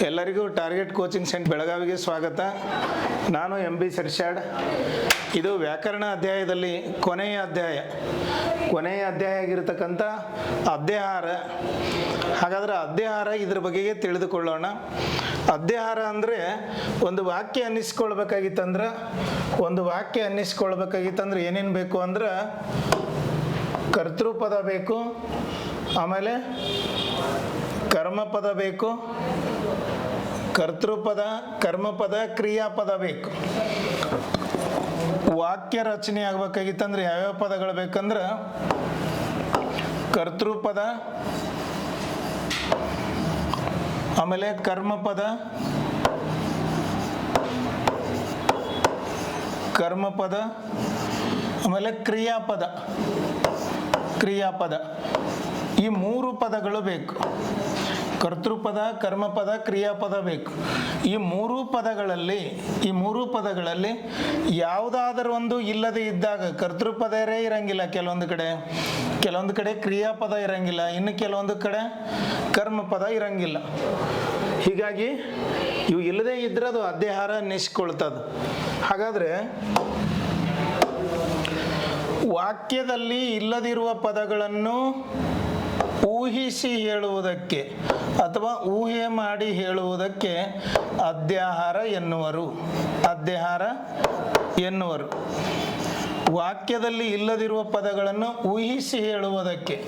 ಎಲ್ಲರಿಗೂ target coaching centre ಬೆಳಗಾವಿಗೆ ಸ್ವಾಗತ. ನಾನು ಎಂ ಬಿ ಸರ್ಷಾಡ್. ಇದು ವ್ಯಾಕರಣ ಅಧ್ಯಾಯದಲ್ಲಿ ಕೊನೆಯ ಅಧ್ಯಾಯ. ಕೊನೆಯ ಅಧ್ಯಾಯ ಆಗಿರತಕ್ಕಂಥ ಅಧ್ಯಹಾರ. ಹಾಗಾದ್ರೆ ಅಧ್ಯಹಾರ ಇದ್ರ ಬಗೆಗೆ ತಿಳಿದುಕೊಳ್ಳೋಣ. ಅಧ್ಯಹಾರ ಅಂದರೆ ಒಂದು ವಾಕ್ಯ ಅನ್ನಿಸ್ಕೊಳ್ಬೇಕಾಗಿತ್ತಂದ್ರೆ ಒಂದು ವಾಕ್ಯ ಅನ್ನಿಸ್ಕೊಳ್ಬೇಕಾಗಿತ್ತಂದ್ರೆ ಏನೇನು ಬೇಕು ಅಂದ್ರೆ, ಕರ್ತೃಪದ ಬೇಕು, ಆಮೇಲೆ ಕರ್ಮಪದ ಬೇಕು, ಕರ್ತೃಪದ, ಕರ್ಮಪದ, ಕ್ರಿಯಾಪದ ಬೇಕು. ವಾಕ್ಯ ರಚನೆ ಆಗ್ಬೇಕಾಗಿತ್ತಂದ್ರೆ ಯಾವ್ಯಾವ ಪದಗಳು ಬೇಕಂದ್ರೆ, ಕರ್ತೃಪದ, ಆಮೇಲೆ ಕರ್ಮಪದ ಕರ್ಮಪದ, ಆಮೇಲೆ ಕ್ರಿಯಾಪದ ಕ್ರಿಯಾಪದ. ಈ ಮೂರು ಪದಗಳು ಬೇಕು. ಕರ್ತೃಪದ, ಕರ್ಮಪದ, ಕ್ರಿಯಾಪದ ಬೇಕು. ಈ ಮೂರು ಪದಗಳಲ್ಲಿ, ಈ ಮೂರು ಪದಗಳಲ್ಲಿ ಯಾವುದಾದರೂ ಒಂದು ಇಲ್ಲದೆ ಇದ್ದಾಗ ಕರ್ತೃಪದರೇ ಇರಂಗಿಲ್ಲ ಕೆಲವೊಂದು ಕಡೆ. ಕೆಲವೊಂದು ಕಡೆ ಕ್ರಿಯಾಪದ ಇರಂಗಿಲ್ಲ, ಇನ್ನು ಕೆಲವೊಂದು ಕಡೆ ಕರ್ಮಪದ ಇರಂಗಿಲ್ಲ. ಹೀಗಾಗಿ ಇವು ಇಲ್ಲದೆ ಇದ್ರೆ ಅದು ಅಧ್ಯಾಹಾರ ನಿಷ್ಕೊಳ್ತದೆ ಹಾಗಾದರೆ ವಾಕ್ಯದಲ್ಲಿ ಇಲ್ಲದಿರುವ ಪದಗಳನ್ನು ಊಹಿಸಿ ಹೇಳುವುದಕ್ಕೆ ಅಥವಾ ಊಹೆ ಮಾಡಿ ಹೇಳುವುದಕ್ಕೆ ಅಧ್ಯಾಹಾರ ಎನ್ನುವರು. ಅಧ್ಯಾಹಾರ ಎನ್ನುವರು. ವಾಕ್ಯದಲ್ಲಿ ಇಲ್ಲದಿರುವ ಪದಗಳನ್ನು ಊಹಿಸಿ ಹೇಳುವುದಕ್ಕೆ.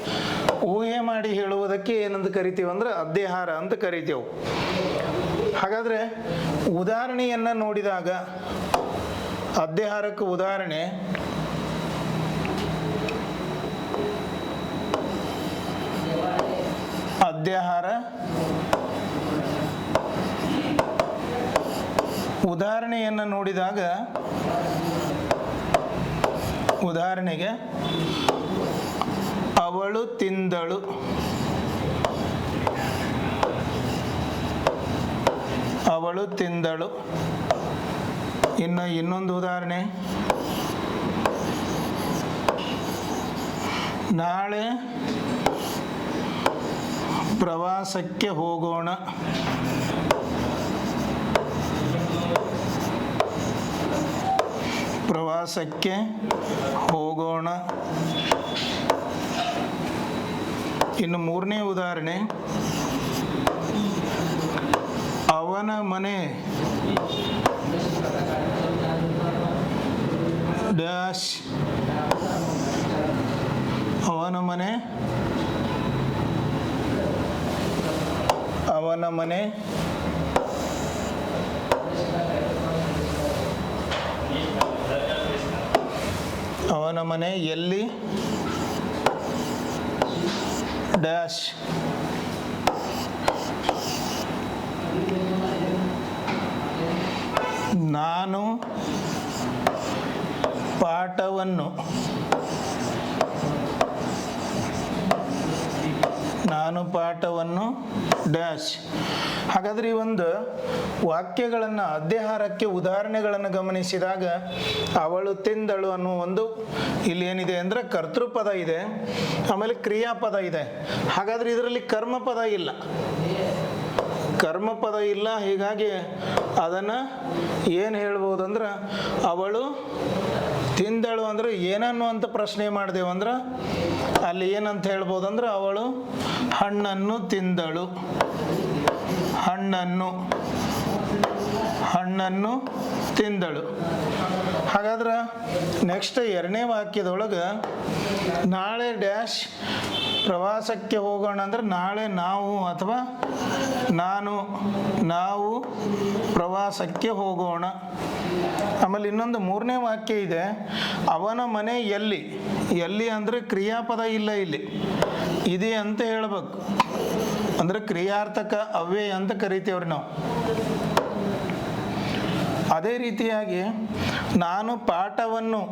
ಊಹೆ ಮಾಡಿ ಹೇಳುವುದಕ್ಕೆ ಏನಂತ ಕರಿತೀವಂದ್ರೆ ಅಧ್ಯಾಹಾರ ಅಂತ ಕರಿತೇವೆ. ಹಾಗಾದರೆ ಉದಾಹರಣೆಯನ್ನು ನೋಡಿದಾಗ ಅಧ್ಯಾಹಾರಕ್ಕೆ ಉದಾಹರಣೆ ಅಧ್ಯಾಹಾರ ಉದಾಹರಣೆಯನ್ನು ನೋಡಿದಾಗ ಉದಾಹರಣೆಗೆ ಅವಳು ತಿಂದಳು. ಅವಳು ತಿಂದಳು. ಇನ್ನು ಇನ್ನೊಂದು ಉದಾಹರಣೆ. ನಾಳೆ ಪ್ರವಾಸಕ್ಕೆ ಹೋಗೋಣ. ಪ್ರವಾಸಕ್ಕೆ ಹೋಗೋಣ. ಇನ್ನು ಮೂರನೇ ಉದಾಹರಣೆ. ಅವನ ಮನೆ ಡ್ಯಾಶ್. ಅವನ ಮನೆ ಅವನ ಮನೆ. ಅವನ ಮನೆ ಎಲ್ಲಿ? ಡ್ಯಾಶ್ ನಾನು ಪಾಠವನ್ನು ನಾನು ಪಾಠವನ್ನು ಡ್ಯಾಶ್. ಹಾಗಾದ್ರೆ ಈ ಒಂದು ವಾಕ್ಯಗಳನ್ನು ಅಧ್ಯಹಾರಕ್ಕೆ ಉದಾಹರಣೆಗಳನ್ನು ಗಮನಿಸಿದಾಗ ಅವಳು ತಿಂದಳು ಅನ್ನೋ ಒಂದು ಇಲ್ಲಿ ಏನಿದೆ ಅಂದರೆ ಕರ್ತೃಪದ ಇದೆ, ಆಮೇಲೆ ಕ್ರಿಯಾಪದ ಇದೆ. ಹಾಗಾದ್ರೆ ಇದರಲ್ಲಿ ಕರ್ಮಪದ ಇಲ್ಲ. ಕರ್ಮಪದ ಇಲ್ಲ, ಹೀಗಾಗಿ ಅದನ್ನು ಏನು ಹೇಳ್ಬೋದು ಅಂದ್ರೆ ಅವಳು ತಿಂದಳು ಅಂದ್ರೆ ಏನನ್ನು ಅಂತ ಪ್ರಶ್ನೆ ಮಾಡಿದೆವು ಅಂದ್ರೆ, ಅಲ್ಲಿ ಏನಂತ ಹೇಳ್ಬೋದು ಅಂದ್ರೆ ಅವಳು ಹಣ್ಣನ್ನು ತಿಂದಳು. ಹಣ್ಣನ್ನು ಹಣ್ಣನ್ನು ತಿಂದಳು. ಹಾಗಾದ್ರೆ ನೆಕ್ಸ್ಟ್ ಎರಡನೇ ವಾಕ್ಯದೊಳಗೆ ನಾಳೆ ಡ್ಯಾಶ್ ಪ್ರವಾಸಕ್ಕೆ ಹೋಗೋಣ ಅಂದ್ರೆ ನಾಳೆ ನಾವು ಅಥವಾ ನಾನು, ನಾವು ಪ್ರವಾಸಕ್ಕೆ ಹೋಗೋಣ. ಆಮೇಲೆ ಇನ್ನೊಂದು ಮೂರನೇ ವಾಕ್ಯ ಇದೆ, ಅವನ ಮನೆ ಎಲ್ಲಿ? ಎಲ್ಲಿ ಅಂದರೆ ಕ್ರಿಯಾಪದ ಇಲ್ಲ ಇಲ್ಲಿ. ಇದೆ ಅಂತ ಹೇಳ್ಬೇಕು. ಅಂದರೆ ಕ್ರಿಯಾರ್ಥಕ ಅವ್ಯಯ ಅಂತ ಕರಿತೇವ್ರಿ ನಾವು. ಅದೇ ರೀತಿಯಾಗಿ ನಾನು ಪಾಠವನ್ನು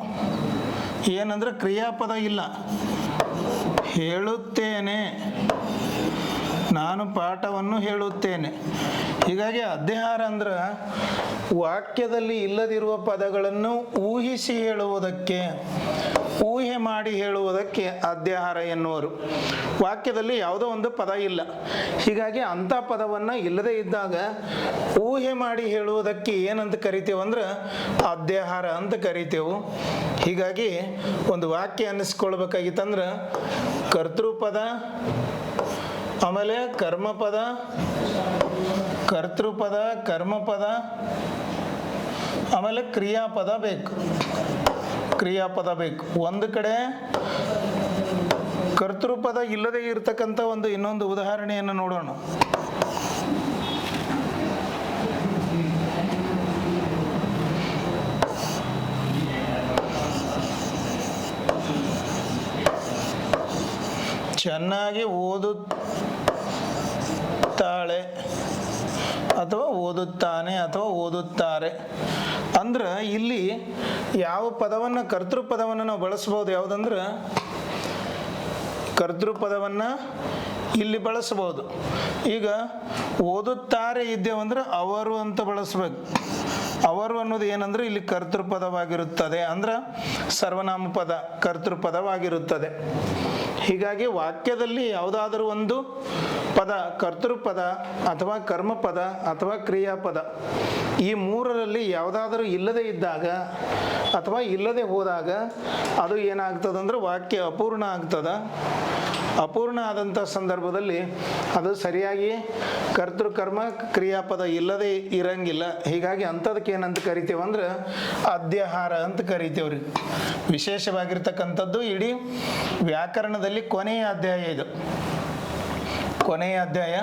ಏನಂದ್ರೆ ಕ್ರಿಯಾಪದ ಇಲ್ಲ. ಹೇಳುತ್ತೇನೆ. ನಾನು ಪಾಠವನ್ನು ಹೇಳುತ್ತೇನೆ. ಹೀಗಾಗಿ ಅಧ್ಯಾಹಾರ ಅಂದ್ರೆ ವಾಕ್ಯದಲ್ಲಿ ಇಲ್ಲದಿರುವ ಪದಗಳನ್ನು ಊಹಿಸಿ ಹೇಳುವುದಕ್ಕೆ, ಊಹೆ ಮಾಡಿ ಹೇಳುವುದಕ್ಕೆ ಅಧ್ಯಾಹಾರ ಎನ್ನುವರು. ವಾಕ್ಯದಲ್ಲಿ ಯಾವುದೋ ಒಂದು ಪದ ಇಲ್ಲ. ಹೀಗಾಗಿ ಅಂಥ ಪದವನ್ನು ಇಲ್ಲದೇ ಇದ್ದಾಗ ಊಹೆ ಮಾಡಿ ಹೇಳುವುದಕ್ಕೆ ಏನಂತ ಕರಿತೇವೆ ಅಂದ್ರೆ ಅಧ್ಯಾಹಾರ ಅಂತ ಕರಿತೇವು. ಹೀಗಾಗಿ ಒಂದು ವಾಕ್ಯ ಅನ್ನಿಸ್ಕೊಳ್ಬೇಕಾಗಿತ್ತಂದ್ರೆ ಕರ್ತೃಪದ, ಆಮೇಲೆ ಕರ್ಮಪದ ಕರ್ತೃಪದ, ಕರ್ಮಪದ, ಆಮೇಲೆ ಕ್ರಿಯಾಪದ ಬೇಕು. ಕ್ರಿಯಾಪದ ಬೇಕು. ಒಂದು ಕಡೆ ಕರ್ತೃಪದ ಇಲ್ಲದೆ ಇರತಕ್ಕಂಥ ಒಂದು ಇನ್ನೊಂದು ಉದಾಹರಣೆಯನ್ನು ನೋಡೋಣ. ಚೆನ್ನಾಗಿ ಓದುತ್ತಾಳೆ. ಅಥವಾ ಓದುತ್ತಾನೆ ಅಥವಾ ಓದುತ್ತಾರೆ. ಅಂದ್ರೆ ಇಲ್ಲಿ ಯಾವ ಪದವನ್ನು ಕರ್ತೃಪದವನ್ನು ನಾವು ಬಳಸ್ಬೋದು ಯಾವುದಂದ್ರೆ? ಕರ್ತೃಪದವನ್ನು ಇಲ್ಲಿ ಬಳಸ್ಬೋದು. ಈಗ ಓದುತ್ತಾರೆ ಇದ್ದೇವಂದ್ರೆ ಅವರು ಅಂತ ಬಳಸ್ಬೇಕು. ಅವರು ಅನ್ನೋದು ಏನಂದ್ರೆ ಇಲ್ಲಿ ಕರ್ತೃಪದವಾಗಿರುತ್ತದೆ. ಅಂದ್ರೆ ಸರ್ವನಾಮ ಪದ ಕರ್ತೃಪದವಾಗಿರುತ್ತದೆ. ಹೀಗಾಗಿ ವಾಕ್ಯದಲ್ಲಿ ಯಾವುದಾದರೂ ಒಂದು ಪದ ಕರ್ತೃಪದ ಅಥವಾ ಕರ್ಮಪದ ಅಥವಾ ಕ್ರಿಯಾಪದ ಈ ಮೂರರಲ್ಲಿ ಯಾವುದಾದರೂ ಇಲ್ಲದೆ ಇದ್ದಾಗ ಅಥವಾ ಇಲ್ಲದೆ ಹೋದಾಗ ಅದು ಏನಾಗ್ತದಂದ್ರೆ ವಾಕ್ಯ ಅಪೂರ್ಣ ಆಗ್ತದ. ಅಪೂರ್ಣ ಆದಂಥ ಸಂದರ್ಭದಲ್ಲಿ ಅದು ಸರಿಯಾಗಿ ಕರ್ತೃಕರ್ಮ ಕ್ರಿಯಾಪದ ಇಲ್ಲದೆ ಇರಂಗಿಲ್ಲ. ಹೀಗಾಗಿ ಅಂಥದಕ್ಕೆ ಏನಂತ ಕರಿತೇವೆ ಅಂದ್ರೆ ಅಧ್ಯಾಹಾರ ಅಂತ ಕರಿತೇವ್ರಿ ವಿಶೇಷವಾಗಿರ್ತಕ್ಕಂಥದ್ದು ಇಡೀ ವ್ಯಾಕರಣದಲ್ಲಿ ಕೊನೆಯ ಅಧ್ಯಾಯ ಇದು. ಕೊನೆಯ ಅಧ್ಯಾಯ.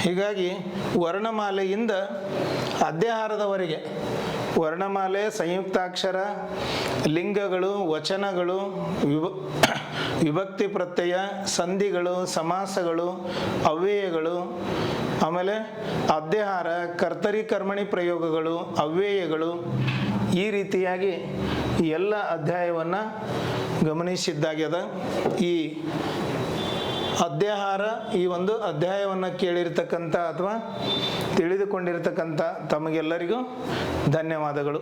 ಹೀಗಾಗಿ ವರ್ಣಮಾಲೆಯಿಂದ ಅಧ್ಯಾಹಾರದವರೆಗೆ ವರ್ಣಮಾಲೆ, ಸಂಯುಕ್ತಾಕ್ಷರ, ಲಿಂಗಗಳು, ವಚನಗಳು, ವಿಭ, ವಿಭಕ್ತಿ ಪ್ರತ್ಯಯ, ಸಂಧಿಗಳು, ಸಮಾಸಗಳು, ಅವ್ಯಯಗಳು, ಆಮೇಲೆ ಅಧ್ಯಹಾರ, ಕರ್ತರಿ ಕರ್ಮಣಿ ಪ್ರಯೋಗಗಳು, ಅವ್ಯಯಗಳು ಈ ರೀತಿಯಾಗಿ ಎಲ್ಲ ಅಧ್ಯಾಯವನ್ನು ಗಮನಿಸಿದ್ದಾಗ್ಯದ ಈ ಅಧ್ಯಾಹಾರ ಈ ಒಂದು ಅಧ್ಯಾಯವನ್ನು ಕೇಳಿರ್ತಕ್ಕಂಥ ಅಥವಾ ತಿಳಿದುಕೊಂಡಿರ್ತಕ್ಕಂಥ ತಮಗೆಲ್ಲರಿಗೂ ಧನ್ಯವಾದಗಳು.